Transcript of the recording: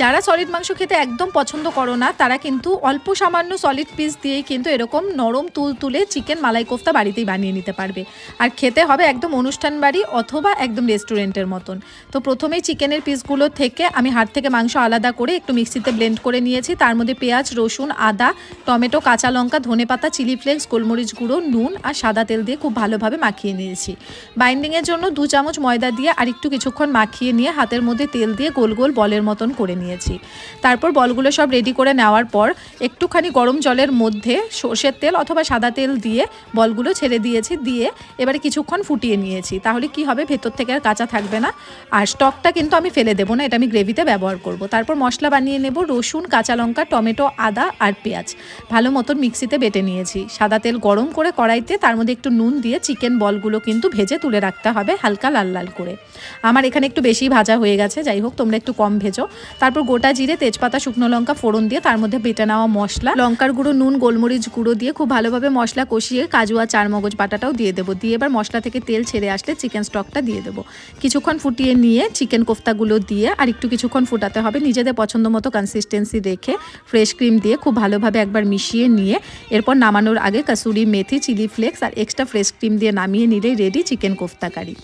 যারা সলিড মাংস খেতে একদম পছন্দ করো না, তারা কিন্তু অল্প সামান্য সলিড পিস দিয়েই কিন্তু এরকম নরম তুল তুলে চিকেন মালাই কোফতা বাড়িতেই বানিয়ে নিতে পারবে। আর খেতে হবে একদম অনুষ্ঠান বাড়ি অথবা একদম রেস্টুরেন্টের মতন। তো প্রথমেই চিকেনের পিসগুলো থেকে আমি হাড় থেকে মাংস আলাদা করে একটু মিক্সিতে ব্লেন্ড করে নিয়েছি। তার মধ্যে পেঁয়াজ, রসুন, আদা, টমেটো, কাঁচা লঙ্কা, ধনে পাতা চিলি ফ্লেক্স গোলমরিচ গুঁড়ো, নুন আর সাদা তেল দিয়ে খুব ভালোভাবে মাখিয়ে নিয়েছি। বাইন্ডিংয়ের জন্য দু চামচ ময়দা দিয়ে আর একটু কিছুক্ষণ মাখিয়ে নিয়ে হাতের মধ্যে তেল দিয়ে গোল গোল বলের মতন করে নিয়েছি। তারপর বলগুলো সব রেডি করে নেওয়ার পর একটুখানি গরম জলের মধ্যে সর্ষের তেল অথবা সাদা তেল দিয়ে বলগুলো ছেড়ে দিয়েছি, দিয়ে এবারে কিছুক্ষণ ফুটিয়ে নিয়েছি। তাহলে কি হবে? ভেতর থেকে আর কাঁচা থাকবে না। আর স্টকটা কিন্তু আমি ফেলে দেবো না, এটা আমি গ্রেভিতে ব্যবহার করব। তারপর মশলা বানিয়ে নেব রসুন, কাঁচা লঙ্কা, টমেটো, আদা আর পেঁয়াজ। ভালো মতন মিক্সিতে বেটে নিয়েছি। সাদা তেল গরম করে কড়াইতে তার মধ্যে একটু নুন দিয়ে চিকেন বলগুলো কিন্তু ভেজে তুলে রাখতে হবে হালকা লাল লাল করে। আমার এখানে একটু বেশি ভাজা হয়ে গেছে, যাই হোক তোমরা একটু কম ভেজো। তারপর গোটা জিরে, তেজপাতা, শুকনো লঙ্কা ফোড়ন দিয়ে তার মধ্যে বেটে নেওয়া মশলা। লঙ্কার গুঁড়ো, নুন, গোলমরিচ গুঁড়ো দিয়ে খুব ভালোভাবে মশলা কষিয়ে কাজু আর চারমগজ বাটাটাও দিয়ে দেবো। দিয়ে এবার মশলা থেকে তেল ছেড়ে আসলে চিকেন স্টকটা দিয়ে দেবো। কিছুক্ষণ ফুটিয়ে নিয়ে চিকেন কোফতাগুলো দিয়ে আর একটু কিছুক্ষণ ফুটাতে হবে নিজেদের পছন্দ মতো কনসিস্টেন্সি রেখে ফ্রেশ ক্রিম দিয়ে খুব ভালোভাবে একবার মিশিয়ে নিয়ে এরপর নামানোর আগে কাসুরি, মেথি, চিলি ফ্লেক্স আর এক্সট্রা ফ্রেশ ক্রিম দিয়ে নামিয়ে নিলেই রেডি চিকেন কোফতা কারি।